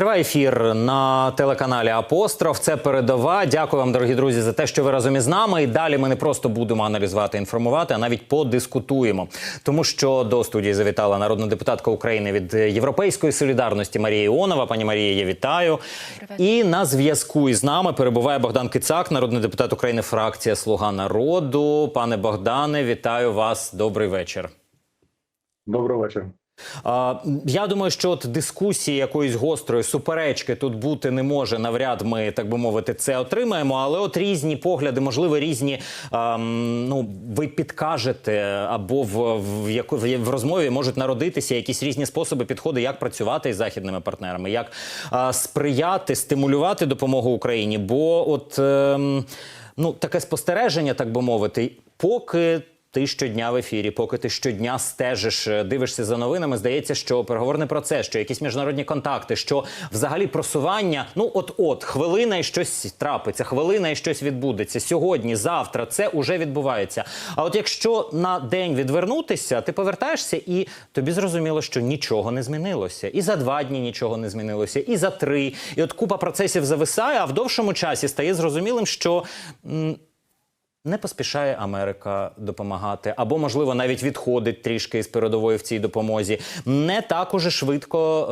Триває ефір на телеканалі Апостроф. Це передова. Дякую вам, дорогі друзі, за те, що ви разом із нами. І далі ми не просто будемо аналізувати, інформувати, а навіть подискутуємо. Тому що до студії завітала народна депутатка України від Європейської солідарності Марія Іонова. Пані Марія, я вітаю. І на зв'язку із нами перебуває Богдан Кицак, народний депутат України, фракція Слуга народу. Пане Богдане, вітаю вас. Добрий вечір. Доброго вечора. Я думаю, що от дискусії якоїсь гострої суперечки тут бути не може. Навряд ми так би мовити це отримаємо. Але от різні погляди, можливо, різні ем, ну ви підкажете або в, в, яку- в, розмові можуть народитися якісь різні способи підходи, як працювати із західними партнерами, як а, сприяти, стимулювати допомогу Україні. Бо от ем, ну таке спостереження, так би мовити, поки. Ти щодня в ефірі, поки ти щодня стежиш, е, дивишся за новинами. Здається, що переговорний процес, що якісь міжнародні контакти, що взагалі просування. Ну, от, от хвилина і щось трапиться, хвилина і щось відбудеться. Сьогодні, завтра це уже відбувається. А от якщо на день відвернутися, ти повертаєшся, і тобі зрозуміло, що нічого не змінилося. І за два дні нічого не змінилося, і за три. І от купа процесів зависає, а в довшому часі стає зрозумілим, що. Не поспішає Америка допомагати, або можливо навіть відходить трішки із передової в цій допомозі. Не так уже швидко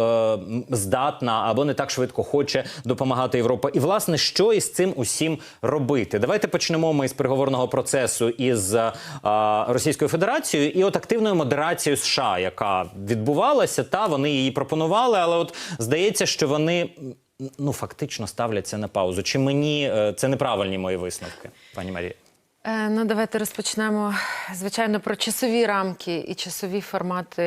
е, здатна, або не так швидко хоче допомагати Європа. І власне, що із цим усім робити? Давайте почнемо ми з переговорного процесу із е, Російською Федерацією і от активною модерацією США, яка відбувалася, та вони її пропонували, але от здається, що вони. Ну, фактично ставляться на паузу. Чи мені е, це неправильні мої висновки, пані Марія? Е, Ну, давайте розпочнемо, звичайно, про часові рамки і часові формати.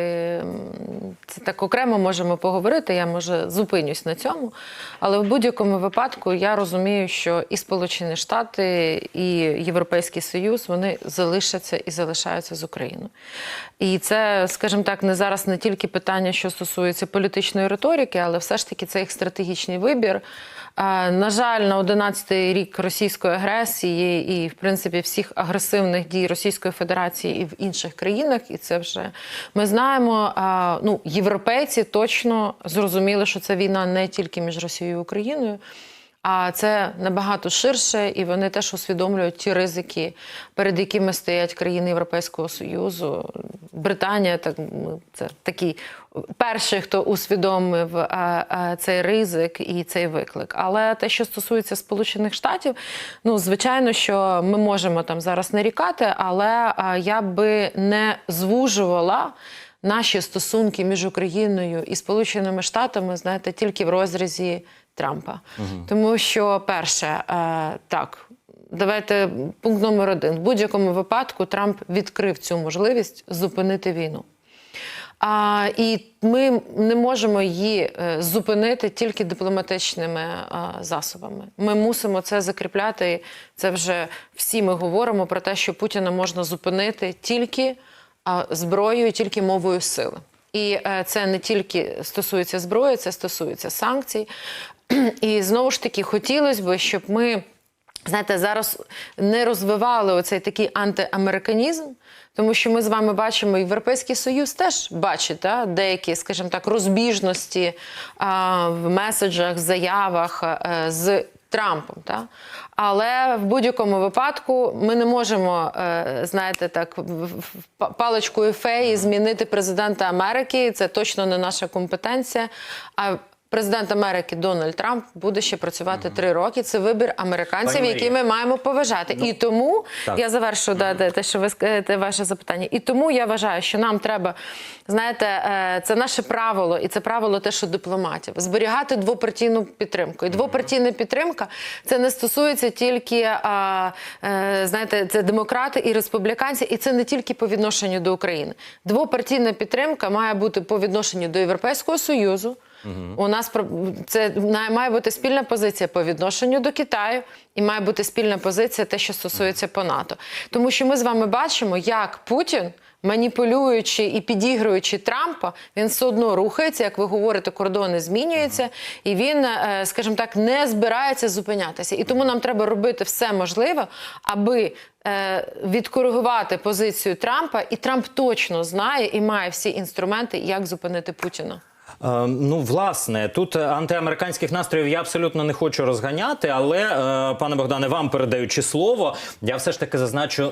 Це так окремо можемо поговорити. Я може зупинюсь на цьому. Але в будь-якому випадку я розумію, що і Сполучені Штати, і Європейський Союз вони залишаться і залишаються з Україною. І це, скажімо так, не зараз не тільки питання, що стосується політичної риторики, але все ж таки це їх стратегічний вибір. На жаль, на 11-й рік російської агресії і, в принципі, всіх агресивних дій Російської Федерації і в інших країнах, і це вже ми знаємо. Ну, європейці точно зрозуміли, що це війна не тільки між Росією і Україною. А це набагато ширше, і вони теж усвідомлюють ті ризики, перед якими стоять країни Європейського Союзу. Британія так ну, це такий перший, хто усвідомив е, е, цей ризик і цей виклик. Але те, що стосується Сполучених Штатів, ну звичайно, що ми можемо там зараз нарікати, але е, я би не звужувала. Наші стосунки між Україною і Сполученими Штатами, знаєте, тільки в розрізі Трампа. Тому що, перше, е, так, давайте пункт номер один. В будь-якому випадку Трамп відкрив цю можливість зупинити війну. А, і ми не можемо її е, зупинити тільки дипломатичними а, засобами. Ми мусимо це закріпляти. Це вже всі ми говоримо про те, що Путіна можна зупинити тільки а, зброєю, тільки мовою сили. І е, це не тільки стосується зброї, це стосується санкцій. І знову ж таки, хотілося б, щоб ми. Знаєте, зараз не розвивали оцей такий антиамериканізм, тому що ми з вами бачимо, Європейський Союз теж бачить та, деякі, скажімо так, розбіжності а, в меседжах, заявах а, з Трампом. Та? Але в будь-якому випадку ми не можемо, е, знаєте, так паличкою феї змінити президента Америки. Це точно не наша компетенція. А Президент Америки Дональд Трамп буде ще працювати три роки. Це вибір американців, який ми маємо поважати. і тому так. я завершу да, те, що ви те ваше запитання. І тому я вважаю, що нам треба, знаєте, е, це наше правило, і це правило те, що дипломатів зберігати двопартійну підтримку. І двопартійна підтримка це не стосується тільки а, е, знаєте, це демократи і республіканці, і це не тільки по відношенню до України. Двопартійна підтримка має бути по відношенню до Європейського союзу. У нас це має бути спільна позиція по відношенню до Китаю, і має бути спільна позиція те, що стосується по НАТО. Тому що ми з вами бачимо, як Путін. Маніпулюючи і підігруючи Трампа, він все одно рухається, як ви говорите, кордони змінюються, і він, е, скажімо так, не збирається зупинятися. І тому нам треба робити все можливе, аби е, відкоригувати позицію Трампа, і Трамп точно знає і має всі інструменти, як зупинити Путіна. Е, Ну, власне, тут антиамериканських настроїв я абсолютно не хочу розганяти, але, е, пане Богдане, вам передаючи слово, я все ж таки зазначу,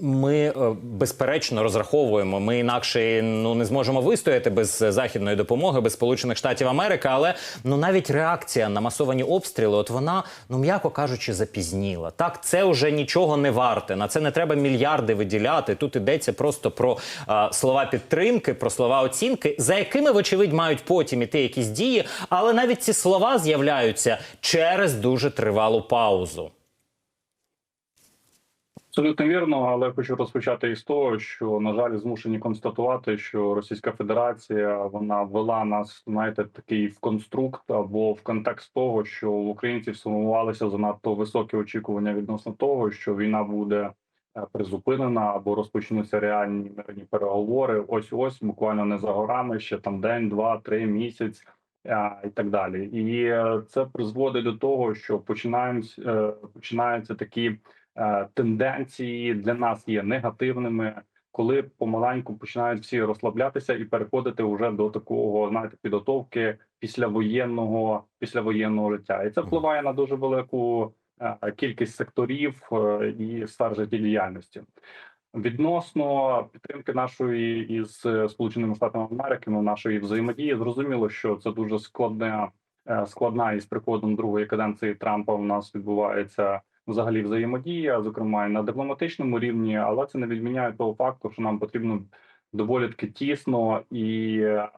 ми е, безперечно розраховуємо. Ми інакше ну не зможемо вистояти без західної допомоги, без Сполучених Штатів Америки. Але ну навіть реакція на масовані обстріли, от вона, ну м'яко кажучи, запізніла. Так, це вже нічого не варте. На це не треба мільярди виділяти. Тут йдеться просто про е, слова підтримки, про слова оцінки, за якими, вочевидь, мають потім іти якісь дії. Але навіть ці слова з'являються через дуже тривалу паузу. Абсолютно вірно, але хочу розпочати із того, що на жаль, змушені констатувати, що Російська Федерація вона ввела нас, знаєте, такий в конструкт або в контекст того, що українців сформувалися занадто високі очікування відносно того, що війна буде призупинена або розпочнуться реальні мирні переговори. Ось ось буквально не за горами, ще там день, два, три місяць. І так далі, і е, це призводить до того, що починають е, починаються такі е, тенденції для нас є негативними, коли помаленьку починають всі розслаблятися і переходити вже до такого знаєте, підготовки післявоєнного післявоєнного життя, і це впливає на дуже велику е, кількість секторів е, і сфер життєдіяльності. Відносно підтримки нашої із е, Сполученими Штатами Америки, ну нашої взаємодії, зрозуміло, що це дуже складна е, складна із приходом другої каденції Трампа. У нас відбувається взагалі взаємодія, зокрема і на дипломатичному рівні, але це не відміняє того факту, що нам потрібно доволі таки тісно і е,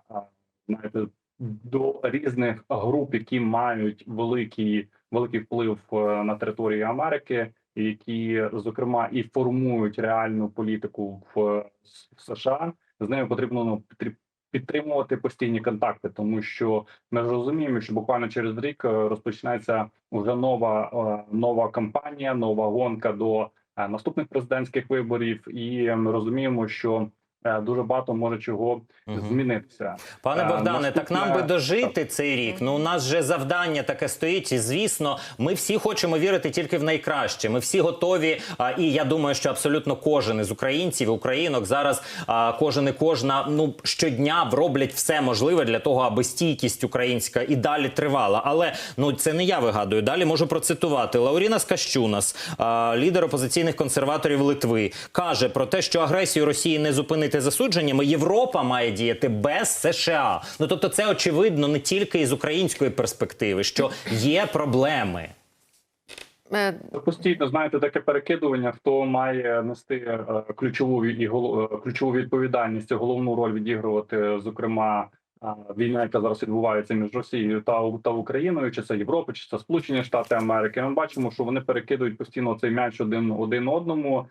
знаєте, до різних груп, які мають великий великий вплив е, на території Америки, які зокрема і формують реальну політику в США. З ними потрібно ну, підтримувати постійні контакти, тому що ми розуміємо, що буквально через рік е, розпочнеться вже нова е, нова кампанія, нова гонка до наступних президентських виборів, і ми розуміємо, що дуже багато може чого змінитися. Пане Е, Богдане, так нам би дожити цей рік. Ну у нас же завдання таке стоїть. І звісно, ми всі хочемо вірити тільки в найкраще. Ми всі готові. І я думаю, що абсолютно кожен із українців, українок зараз кожен і кожна ну щодня роблять все можливе для того, аби стійкість українська і далі тривала. Але ну це не я вигадую. Далі можу процитувати Лауріна Скащунас, лідер опозиційних консерваторів Литви, каже про те, що агресію Росії не зупинити засудженнями. Європа має діяти без США. Ну тобто, це очевидно не тільки із української перспективи, що є проблеми. Е, Постійно знаєте таке перекидування, хто має нести е, ключову і е, ключову відповідальність, головну роль відігрувати, зокрема. Війна, яка зараз відбувається між Росією та, та Україною, чи це Європа, чи це Сполучені Штати Америки. Ми бачимо, що вони перекидують постійно цей м'яч один один одному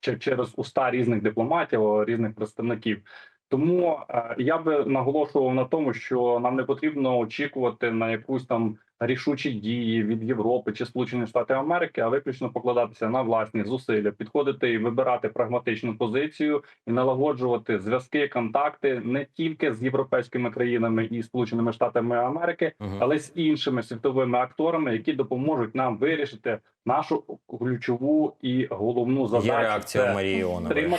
через уста різних дипломатів, різних представників. Тому е, я би наголошував на тому, що нам не потрібно очікувати на якусь там рішучі дії від Європи чи Сполучених Штатів Америки, а виключно покладатися на власні зусилля, підходити і вибирати прагматичну позицію і налагоджувати зв'язки, контакти не тільки з європейськими країнами і Сполученими Штатами Америки, Мгм. але й з іншими світовими акторами, які допоможуть нам вирішити нашу ключову і головну задачу. Є реакція Марії Іонової.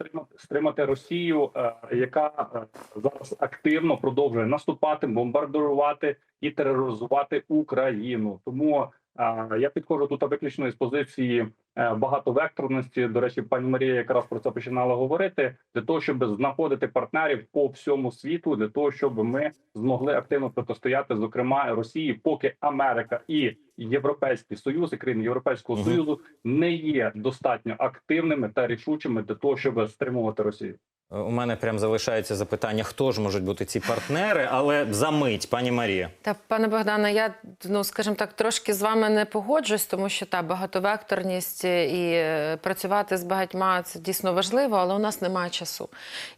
Стримати, стримати, Росію, е, яка е, зараз активно продовжує наступати, бомбардувати і тероризувати Україну. Тому е, я підходжу тут виключно із позиції багатовекторності. До речі, пані Марія якраз про це починала говорити для того, щоб знаходити партнерів по всьому світу, для того, щоб ми змогли активно протистояти, зокрема Росії, поки Америка і Європейський Союз і країни Європейського Мгм. Союзу не є достатньо активними та рішучими для того, щоб стримувати Росію. Е, У мене прям залишається запитання, хто ж можуть бути ці партнери, але за мить, пані Марія. Та пане Богдане, я ну скажімо так, трошки з вами не погоджуюсь, тому що та багатовекторність і е, працювати з багатьма це дійсно важливо, але у нас немає часу.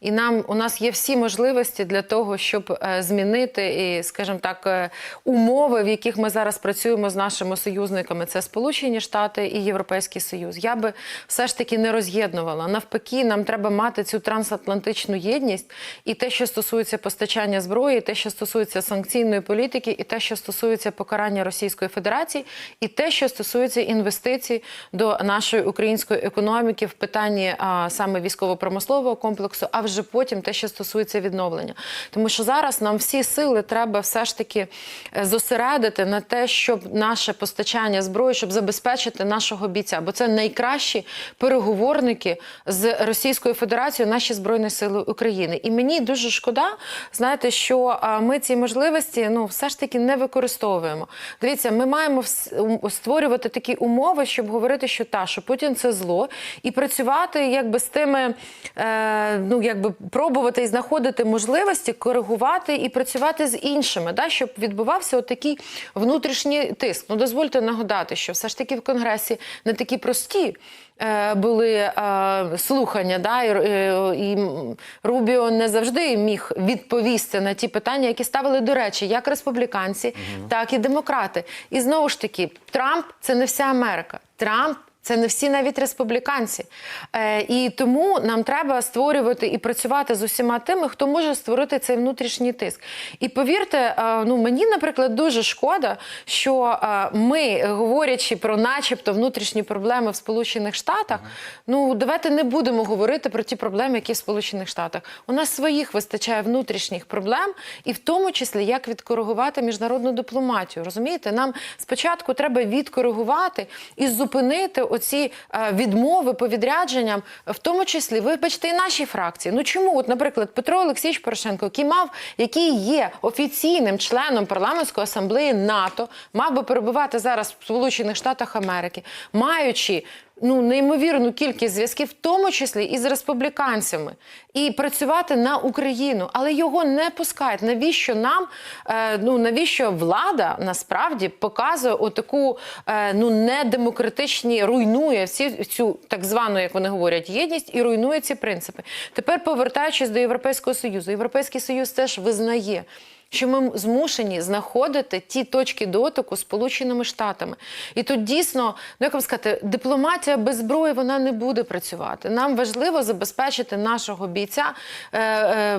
І нам у нас є всі можливості для того, щоб е, змінити і, скажімо так, е, умови, в яких ми зараз працюємо з нашими союзниками. Це Сполучені Штати і Європейський Союз. Я би все ж таки не роз'єднувала. Навпаки, нам треба мати цю трансатлантичну єдність, і те, що стосується постачання зброї, і те, що стосується санкційної політики, і те, що стосується покарання Російської Федерації, і те, що стосується інвестицій до нашої української економіки в питанні а, саме військово-промислового комплексу, а вже потім те, що стосується відновлення. Тому що зараз нам всі сили треба все ж таки е, зосередити на те, щоб наше постачання зброї, щоб забезпечити нашого бійця, бо це найкращі переговорники з Російською Федерацією, наші збройні сили України. І мені дуже шкода, знаєте, що ми ці можливості ну все ж таки не використовуємо. Дивіться, ми маємо створювати такі умови, щоб говорити, що та що Путін це зло, і працювати якби з тими, е, ну якби пробувати і знаходити можливості коригувати і працювати з іншими, да, щоб відбувався отакий внутрішній тиск. Ну дозвольте нагадати, що все ж таки в конгресі не такі прості. е, Були е, слухання, да, і, е, і Рубіо не завжди міг відповісти на ті питання, які ставили до речі, як республіканці, так і демократи. І знову ж таки, Трамп це не вся Америка. Трамп це не всі навіть республіканці. Е, і тому нам треба створювати і працювати з усіма тими, хто може створити цей внутрішній тиск. І повірте, е, ну мені, наприклад, дуже шкода, що е, ми, говорячи про начебто внутрішні проблеми в Сполучених Штатах, ну давайте не будемо говорити про ті проблеми, які в Сполучених Штатах. У нас своїх вистачає внутрішніх проблем, і в тому числі як відкоригувати міжнародну дипломатію. Розумієте, нам спочатку треба відкоригувати і зупинити оці е, відмови по відрядженням, в тому числі, вибачте, і нашій фракції. Ну чому, от, наприклад, Петро Олексійович Порошенко, який мав, який є офіційним членом парламентської асамблеї НАТО, мав би перебувати зараз в Сполучених Штатах Америки, маючи ну неймовірну кількість зв'язків, в тому числі і з республіканцями, і працювати на Україну, але його не пускають. Навіщо нам? Е, ну навіщо влада насправді показує отаку е, ну недемократичні, руйнує всі цю так звану, як вони говорять, єдність і руйнує ці принципи. Тепер повертаючись до Європейського союзу, Європейський союз теж визнає що ми змушені знаходити ті точки дотику Сполученими Штатами. І тут дійсно, ну як вам сказати, дипломатія без зброї вона не буде працювати. Нам важливо забезпечити нашого бійця е, е,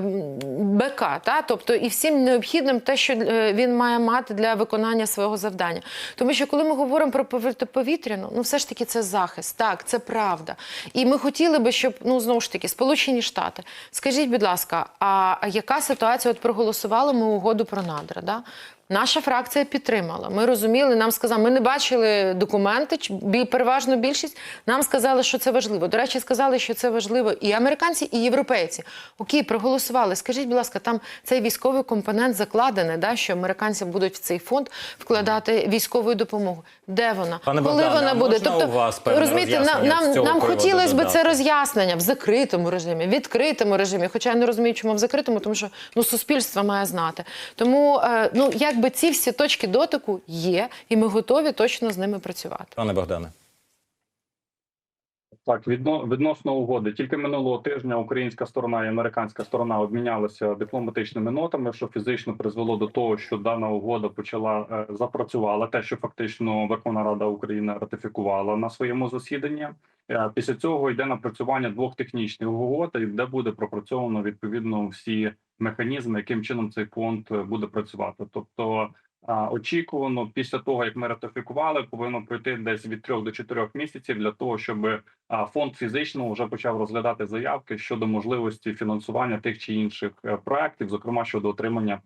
БК, та? тобто і всім необхідним те, що е, він має мати для виконання свого завдання. Тому що коли ми говоримо про повітряну, ну все ж таки це захист, так, це правда. І ми хотіли би, щоб ну знову ж таки Сполучені Штати. Скажіть, будь ласка, а яка ситуація? От проголосували ми угоду про надра? Да? Наша фракція підтримала. Ми розуміли, нам сказали, ми не бачили документи, переважно більшість. Нам сказали, що це важливо. До речі, сказали, що це важливо і американці, і європейці. Окей, проголосували. Скажіть, будь ласка, там цей військовий компонент закладений, да, що американці будуть в цей фонд вкладати військову допомогу. Де вона? Пане Коли Богдане, вона буде? можна у вас розумієте, нам, нам, нам хотілося б це роз'яснення в закритому режимі, в відкритому режимі. Хоча я не розумію, чому в закритому, тому що ну суспільство має знати. Тому е, ну якби ці всі точки дотику є, і ми готові точно з ними працювати. Пане Богдане. Так, відно, відносно угоди. Тільки минулого тижня українська сторона і американська сторона обмінялися дипломатичними нотами, що фізично призвело до того, що дана угода почала е, запрацювала. Те, що фактично Верховна Рада України ратифікувала на своєму засіданні. Е, після цього йде напрацювання двох технічних угод, де буде пропрацьовано відповідно всі механізми, яким чином цей фонд е, буде працювати. Тобто очікувано після того, як ми ратифікували, повинно пройти десь від трьох до чотирьох місяців для того, щоб фонд фізично вже почав розглядати заявки щодо можливості фінансування тих чи інших е, проектів, зокрема щодо отримання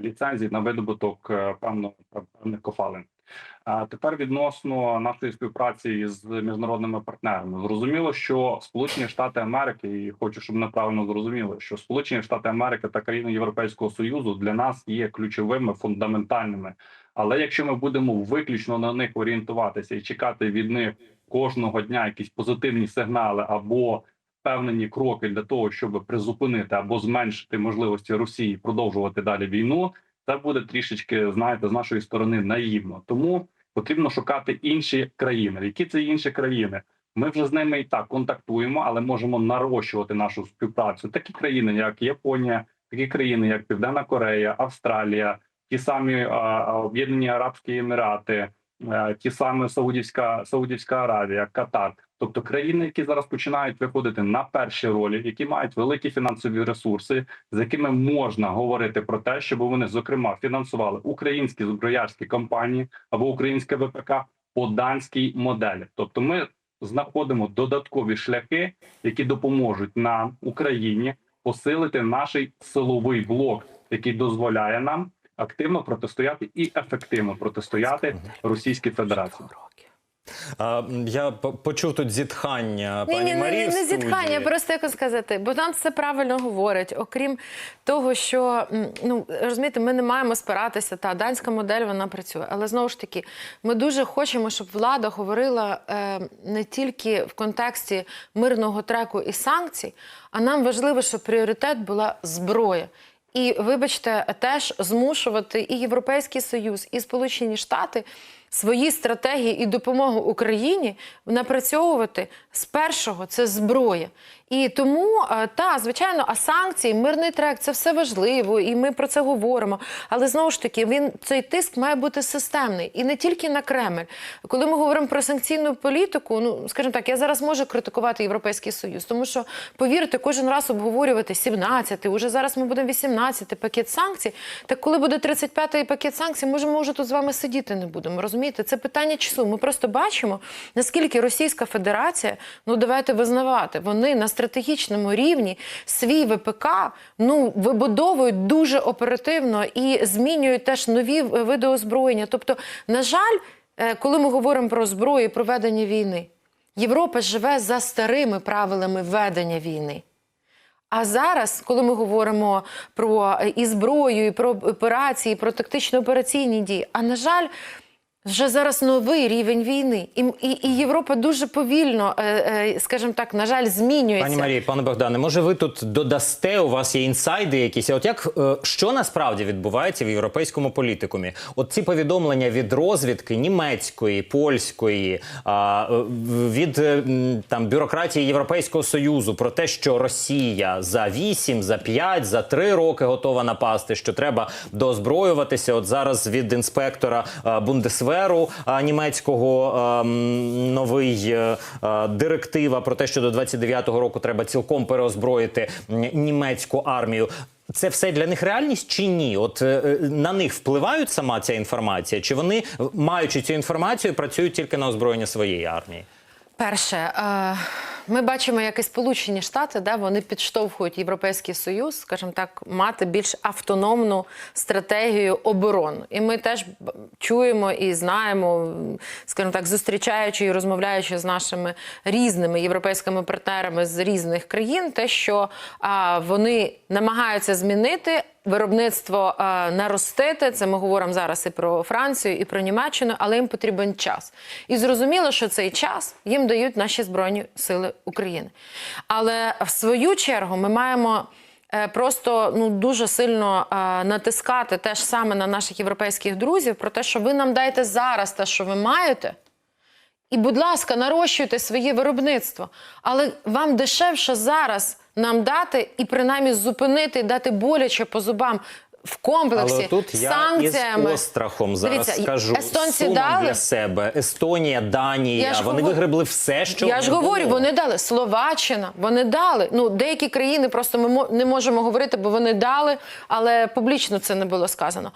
ліцензій на видобуток е, певно певних копалин. А тепер відносно нашої співпраці з міжнародними партнерами, зрозуміло, що Сполучені Штати Америки, і хочу, щоб ми правильно зрозуміли, що Сполучені Штати Америки та країни Європейського союзу для нас є ключовими фундаментальними. Але якщо ми будемо виключно на них орієнтуватися і чекати від них кожного дня якісь позитивні сигнали або впевнені кроки для того, щоб призупинити або зменшити можливості Росії продовжувати далі війну, це буде трішечки, знаєте, з нашої сторони наївно. Тому потрібно шукати інші країни. Які це інші країни? Ми вже з ними і так контактуємо, але можемо нарощувати нашу співпрацю. Такі країни, як Японія, такі країни, як Південна Корея, Австралія, ті самі Об'єднані Арабські Емірати, е, ті самі Саудівська Саудівська Аравія, Катар. Тобто країни, які зараз починають виходити на перші ролі, які мають великі фінансові ресурси, з якими можна говорити про те, щоб вони зокрема фінансували українські зброярські компанії або українське ВПК по данській моделі. Тобто, ми знаходимо додаткові шляхи, які допоможуть нам Україні посилити наш силовий блок, який дозволяє нам активно протистояти і ефективно протистояти Російській Федерації. А, я почув тут зітхання пані ні, Марії. не, не студії. зітхання, просто як сказати, бо нам все правильно говорять. Окрім того, що ну розумієте, ми не маємо спиратися. Та данська модель вона працює, але знову ж таки, ми дуже хочемо, щоб влада говорила е, не тільки в контексті мирного треку і санкцій, а нам важливо, щоб пріоритет була зброя. І вибачте, теж змушувати і Європейський Союз, і Сполучені Штати свої стратегії і допомогу Україні напрацьовувати з першого це зброя. І тому е, та звичайно, а санкції, мирний трек це все важливо, і ми про це говоримо. Але знову ж таки, він цей тиск має бути системний і не тільки на Кремль. Коли ми говоримо про санкційну політику, ну скажімо так, я зараз можу критикувати Європейський Союз, тому що повірте, кожен раз обговорювати 17-й, уже зараз ми будемо 18-й пакет санкцій. Так коли буде 35-й пакет санкцій, може, ми вже тут з вами сидіти не будемо. Розумієте, це питання часу. Ми просто бачимо, наскільки Російська Федерація, ну давайте визнавати, вони на стратегічному рівні свій ВПК ну вибудовують дуже оперативно і змінюють теж нові види озброєння. Тобто, на жаль, е, коли ми говоримо про зброю і про ведення війни, Європа живе за старими правилами ведення війни. А зараз, коли ми говоримо про е, і зброю, і про операції, і про тактично-операційні дії, а на жаль, вже зараз новий рівень війни, і, і, і Європа дуже повільно, е, е, скажімо так, на жаль, змінюється. Пані Марії, пане Богдане, може ви тут додасте? У вас є інсайди якісь? От як е, що насправді відбувається в європейському політикумі? От ці повідомлення від розвідки німецької, польської, від там бюрократії Європейського союзу про те, що Росія за 8, за 5, за 3 роки готова напасти, що треба доозброюватися. От зараз від інспектора е, Е, німецького е, новий е, е, директива про те, що до 29-го року треба цілком переозброїти німецьку армію. Це все для них реальність чи ні? От е, на них впливають сама ця інформація, чи вони, маючи цю інформацію, працюють тільки на озброєння своєї армії? Перше, е, ми бачимо, як і Сполучені Штати, да, вони підштовхують Європейський Союз, скажімо так, мати більш автономну стратегію оборони. І ми теж чуємо і знаємо, скажімо так, зустрічаючи і розмовляючи з нашими різними європейськими партнерами з різних країн, те, що а, вони намагаються змінити. Виробництво е, наростити, це ми говоримо зараз і про Францію, і про Німеччину, але їм потрібен час. І зрозуміло, що цей час їм дають наші Збройні Сили України. Але в свою чергу ми маємо е, просто ну, дуже сильно е, натискати теж саме на наших європейських друзів про те, що ви нам дайте зараз те, що ви маєте. І, будь ласка, нарощуйте своє виробництво. Але вам дешевше зараз нам дати і принаймні зупинити, дати боляче по зубам в комплексі Але тут я санкціями. із острахом зараз Дивіться, скажу естонці дали? для себе. Естонія, Данія, Я вони говорю- вигребли все, що Я ж було. говорю, вони дали Словаччина, вони дали. Ну, деякі країни просто ми не можемо говорити, бо вони дали, але публічно це не було сказано.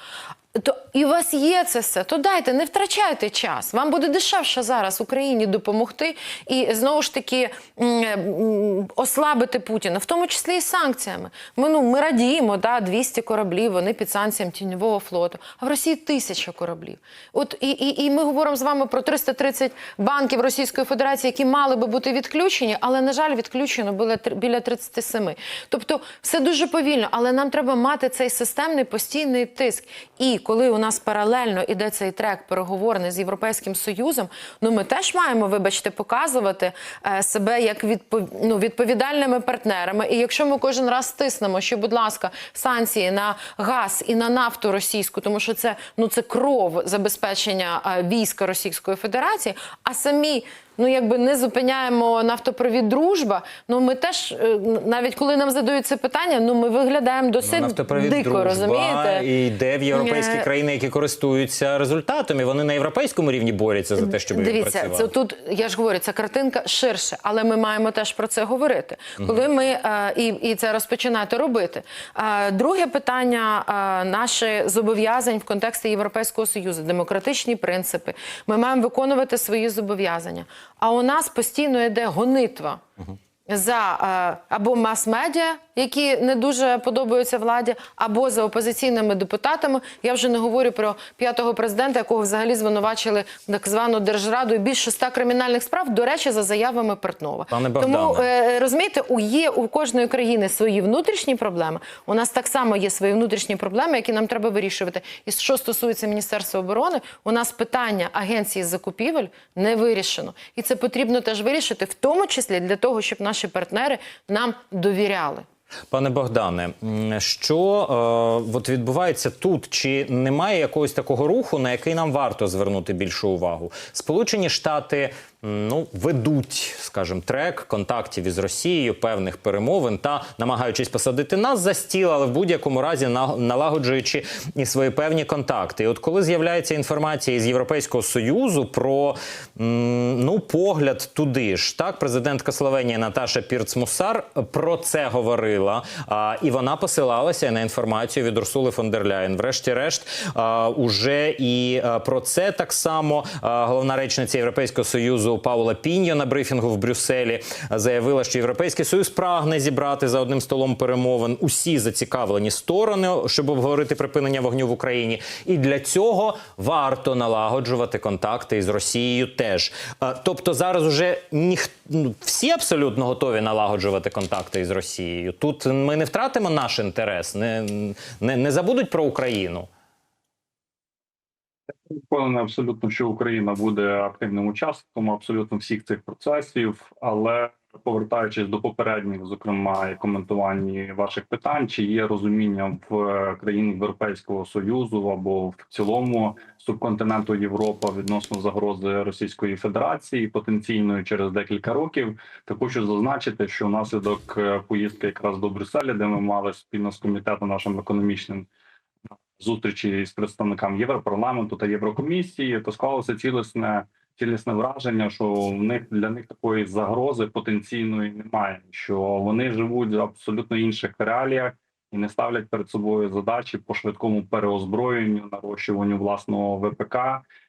То і у вас є це все, то дайте, не втрачайте час. Вам буде дешевше зараз Україні допомогти і знову ж таки ослабити Путіна, в тому числі і санкціями. Ми ну ми радіємо, да, 200 кораблів, вони під санкціями тіньового флоту. А в Росії тисяча кораблів. От і, і, і ми говоримо з вами про 330 банків Російської Федерації, які мали би бути відключені, але на жаль, відключено було біля 37. Тобто, все дуже повільно, але нам треба мати цей системний постійний тиск. І коли у нас паралельно іде цей трек переговорний з Європейським Союзом, ну ми теж маємо, вибачте, показувати е, себе як відпов... ну, відповідальними партнерами. І якщо ми кожен раз стиснемо, що, будь ласка, санкції на газ і на нафту російську, тому що це ну це кров забезпечення е, війська Російської Федерації, а самі ну якби не зупиняємо нафтопровід дружба. Ну ми теж е, навіть коли нам задають це питання, ну ми виглядаємо досить Нафтопровід дико, дружба розумієте? і йде в європейські Е, країни, які користуються результатами. Вони на європейському рівні борються за те, щоб Дивіться, працював. це тут я ж говорю, ця картинка ширше, але ми маємо теж про це говорити. Коли ми е, і, і це розпочинати робити. Е, друге питання е, наші зобов'язань в контексті Європейського союзу, демократичні принципи. Ми маємо виконувати свої зобов'язання. А у нас постійно йде гонитва. За е, або мас-медіа, які не дуже подобаються владі, або за опозиційними депутатами. Я вже не говорю про п'ятого президента, якого взагалі звинувачили так звану держраду і більше ста кримінальних справ. До речі, за заявами Портнова. Пане Тому е, розумієте, у є у кожної країни свої внутрішні проблеми. У нас так само є свої внутрішні проблеми, які нам треба вирішувати. І що стосується Міністерства оборони, у нас питання агенції закупівель не вирішено, і це потрібно теж вирішити, в тому числі для того, щоб наші партнери нам довіряли. Пане Богдане, що е, от відбувається тут? Чи немає якогось такого руху, на який нам варто звернути більшу увагу? Сполучені Штати ну ведуть, скажімо, трек контактів із Росією, певних перемовин та намагаючись посадити нас за стіл, але в будь-якому разі на- налагоджуючи і свої певні контакти. І от коли з'являється інформація із Європейського союзу про ну погляд туди ж, так президентка Словенії Наташа Пірц-Мусар про це говорила, а, і вона посилалася на інформацію від Урсули фон дер Ляєн. Врешті-решт, уже і про це так само головна речниця Європейського союзу Паула Піньо на брифінгу в Брюсселі заявила, що Європейський союз прагне зібрати за одним столом перемовин усі зацікавлені сторони, щоб обговорити припинення вогню в Україні. І для цього варто налагоджувати контакти із Росією теж. Тобто зараз уже ніх... ну, всі абсолютно готові налагоджувати контакти із Росією. Тут ми не втратимо наш інтерес, не, не, не забудуть про Україну. Впевнений абсолютно, що Україна буде активним учасником абсолютно всіх цих процесів, але повертаючись до попередніх, зокрема і коментуванні ваших питань, чи є розуміння в країнах Європейського союзу або в цілому субконтиненту Європа відносно загрози Російської Федерації потенційної через декілька років, то хочу зазначити, що внаслідок е, поїздки якраз до Брюсселя, де ми мали спільно з комітетом нашим економічним зустрічі з представниками Європарламенту та Єврокомісії, то склалося цілісне цілісне враження, що в них для них такої загрози потенційної немає. Що вони живуть в абсолютно інших реаліях і не ставлять перед собою задачі по швидкому переозброєнню, нарощуванню власного ВПК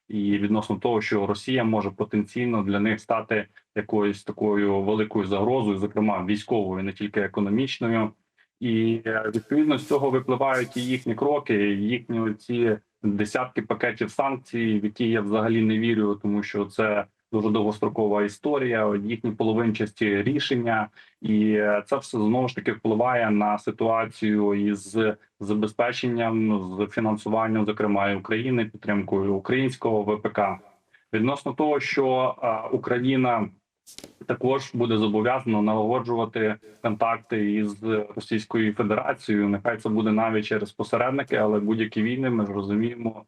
і відносно того, що Росія може потенційно для них стати якоюсь такою великою загрозою, зокрема військовою, не тільки економічною. І е, відповідно з цього випливають і їхні кроки, і їхні ці десятки пакетів санкцій, в які я взагалі не вірю, тому що це дуже довгострокова історія, їхні половинчасті рішення, і е, це все знову ж таки впливає на ситуацію із забезпеченням з фінансуванням, зокрема і України, підтримкою українського ВПК. Відносно того, що е, Україна також буде зобов'язано налагоджувати контакти із Російською Федерацією. Нехай це буде навіть через посередники, але будь-які війни ми ж розуміємо,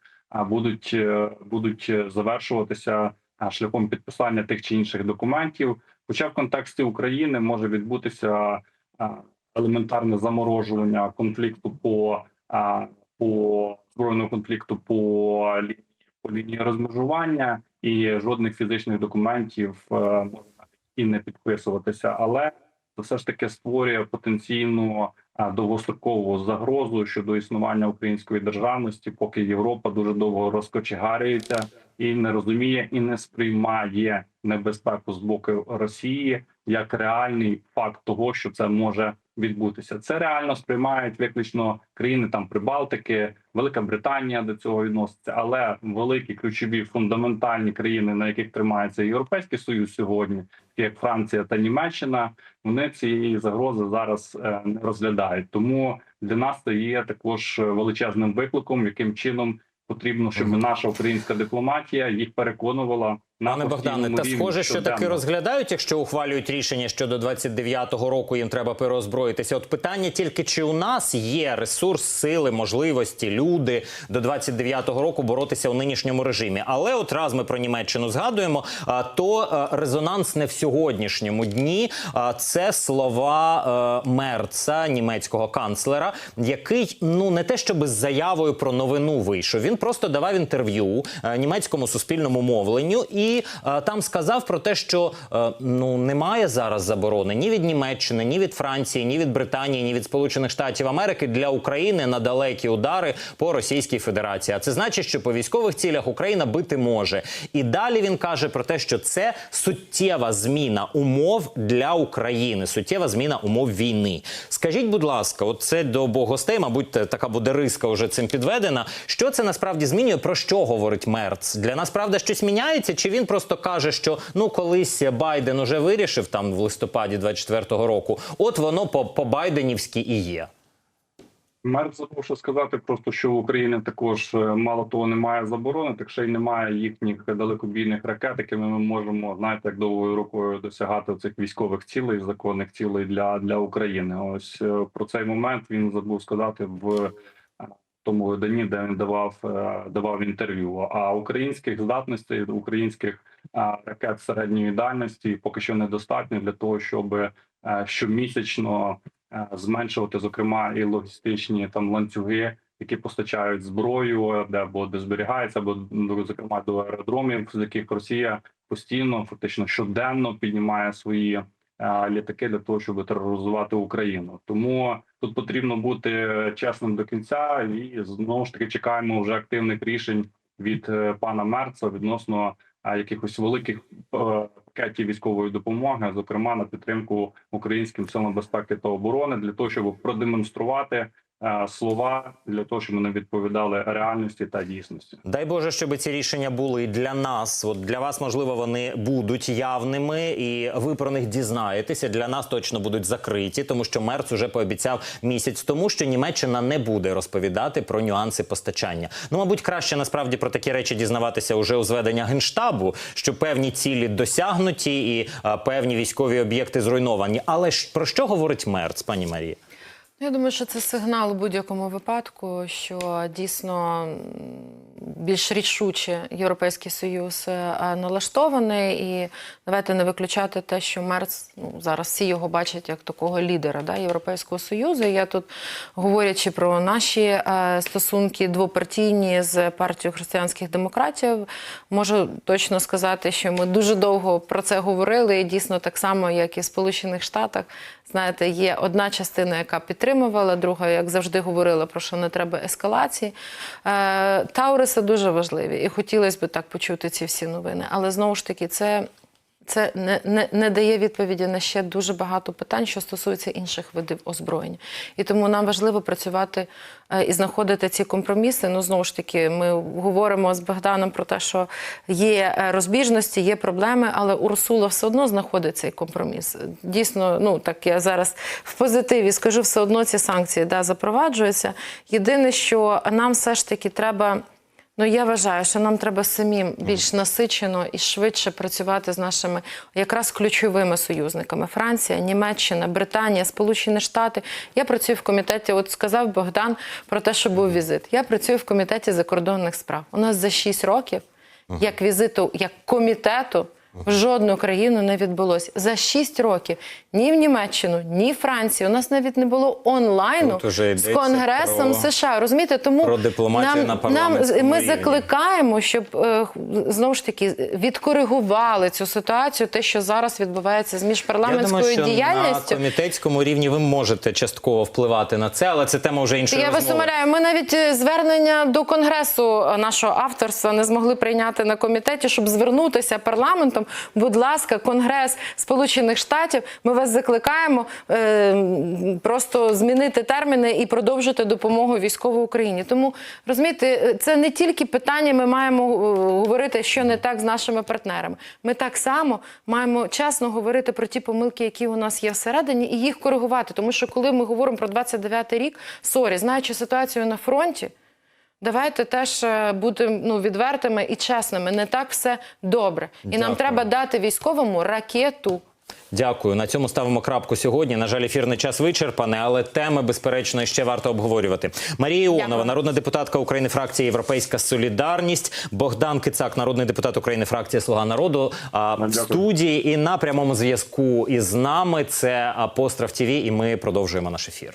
будуть е, будуть е, завершуватися шляхом підписання тих чи інших документів. Хоча в контексті України може відбутися елементарне заморожування конфлікту по по збройного конфлікту по лінії по лінії розмежування, і жодних фізичних документів е, може навіть і не підписуватися, але це все ж таки створює потенційну довгострокову загрозу щодо існування української державності, поки Європа дуже довго розкочегарюється і не розуміє і не сприймає небезпеку з боку Росії як реальний факт того, що це може відбутися. Це реально сприймають виключно країни там Прибалтики, Велика Британія до цього відноситься, але великі ключові фундаментальні країни, на яких тримається Європейський Союз сьогодні, як Франція та Німеччина, вони цієї загрози зараз не розглядають. Тому для нас це є також величезним викликом, яким чином потрібно, щоб наша українська дипломатія їх переконувала Пане Богдане, та рівні схоже, що таки розглядають, якщо ухвалюють рішення, що до 29-го року їм треба переозброїтися. От питання тільки чи у нас є ресурс, сили, можливості, люди до 29-го року боротися у нинішньому режимі. Але от раз ми про Німеччину згадуємо, то резонанс не в сьогоднішньому дні. Це слова е, Мерца, німецького канцлера, який ну не те, щоб з заявою про новину вийшов. Він просто давав інтерв'ю е, німецькому суспільному мовленню і е, там сказав про те, що е, ну немає зараз заборони ні від Німеччини, ні від Франції, ні від Британії, ні від Сполучених Штатів Америки для України на далекі удари по Російській Федерації. А це значить, що по військових цілях Україна бити може. І далі він каже про те, що це суттєва зміна умов для України, суттєва зміна умов війни. Скажіть, будь ласка, от це до обох мабуть, така буде риска вже цим підведена. Що це насправді змінює? Про що говорить Мерц? Для нас правда щось міняється? Чи він просто каже, що ну колись Байден уже вирішив там в листопаді 24-го року? От воно по, по Байденівськи і є. Мерц забув сказати просто, що в Україні також е, мало того немає заборони, так ще й немає їхніх далекобійних ракет, якими ми можемо знаєте, як довгою рукою досягати цих військових цілей, законних цілей для, для України. Ось е, про цей момент він забув сказати в тому виданні, де він давав е, давав інтерв'ю. А українських здатностей, українських ракет середньої дальності поки що недостатньо для того, щоб е, щомісячно е, зменшувати, зокрема, і логістичні там ланцюги, які постачають зброю, де або де зберігається, або ну, зокрема до аеродромів, з яких Росія постійно, фактично щоденно піднімає свої літаки для того, щоб тероризувати Україну. Тому тут потрібно бути чесним до кінця, і знову ж таки чекаємо вже активних рішень від е, пана Мерца відносно е, якихось великих е, пакетів військової допомоги, зокрема на підтримку українським силам безпеки та оборони, для того, щоб продемонструвати е, слова, для того, щоб вони відповідали реальності та дійсності. Дай Боже, щоб ці рішення були і для нас. От для вас, можливо, вони будуть явними, і ви про них дізнаєтеся. Для нас точно будуть закриті, тому що Мерц уже пообіцяв місяць тому, що Німеччина не буде розповідати про нюанси постачання. Ну, мабуть, краще насправді про такі речі дізнаватися уже у зведення генштабу, що певні цілі досягнуті і а, певні військові об'єкти зруйновані. Але ж про що говорить Мерц, пані Марія? Я думаю, що це сигнал у будь-якому випадку, що дійсно більш рішуче Європейський Союз е, налаштований, і давайте не виключати те, що Мерц ну, зараз всі його бачать як такого лідера да, Європейського Союзу. Я тут, говорячи про наші е, стосунки двопартійні з партією християнських демократів, можу точно сказати, що ми дуже довго про це говорили, і дійсно так само, як і в Сполучених Штатах, знаєте, є одна частина, яка підтримувала, друга, як завжди, говорила про що не треба ескалації. Е, Тауриси дуже важливі, і хотілося б так почути ці всі новини. Але знову ж таки, це. Це не, не, не дає відповіді на ще дуже багато питань, що стосується інших видів озброєння. І тому нам важливо працювати е, і знаходити ці компроміси. Ну, знову ж таки, ми говоримо з Богданом про те, що є е, розбіжності, є проблеми, але Урсула все одно знаходить цей компроміс. Дійсно, ну так я зараз в позитиві скажу, все одно ці санкції да, запроваджуються. Єдине, що нам все ж таки треба. Ну, я вважаю, що нам треба самим більш насичено і швидше працювати з нашими якраз ключовими союзниками: Франція, Німеччина, Британія, Сполучені Штати. Я працюю в комітеті. От сказав Богдан про те, що був візит. Я працюю в комітеті закордонних справ. У нас за 6 років, як візиту, як комітету. В жодну країну не відбулося за 6 років ні в Німеччину, ні в Франції. У нас навіть не було онлайну з конгресом про- США. Розумієте, тому про дипломатію нам, на нам ми рівні. закликаємо, щоб е, знову ж таки відкоригували цю ситуацію, те, що зараз відбувається з міжпарламентською Я думаю, що діяльністю. на комітетському рівні ви можете частково впливати на це, але це тема вже іншої Я вас умоляю, ми навіть е, звернення до конгресу е, нашого авторства не змогли прийняти на комітеті, щоб звернутися парламентом. Будь ласка, Конгрес Сполучених Штатів. Ми вас закликаємо е, просто змінити терміни і продовжити допомогу військовій Україні. Тому розумієте, е, це не тільки питання. Ми маємо е, говорити, що не так з нашими партнерами. Ми так само маємо чесно говорити про ті помилки, які у нас є всередині, і їх коригувати. Тому що коли ми говоримо про 29-й рік, сорі, знаючи ситуацію на фронті. Давайте теж е, бути ну, відвертими і чесними. Не так все добре. І нам треба дати військовому ракету. Дякую. На цьому ставимо крапку сьогодні. На жаль, ефірний час вичерпаний, але теми, безперечно, ще варто обговорювати. Марія Іонова, Дякую. народна депутатка України, фракція Європейська Солідарність. Богдан Кицак, народний депутат України, фракція Слуга народу. А, в студії і на прямому зв'язку із нами це Апостроф ТВ, і ми продовжуємо наш ефір.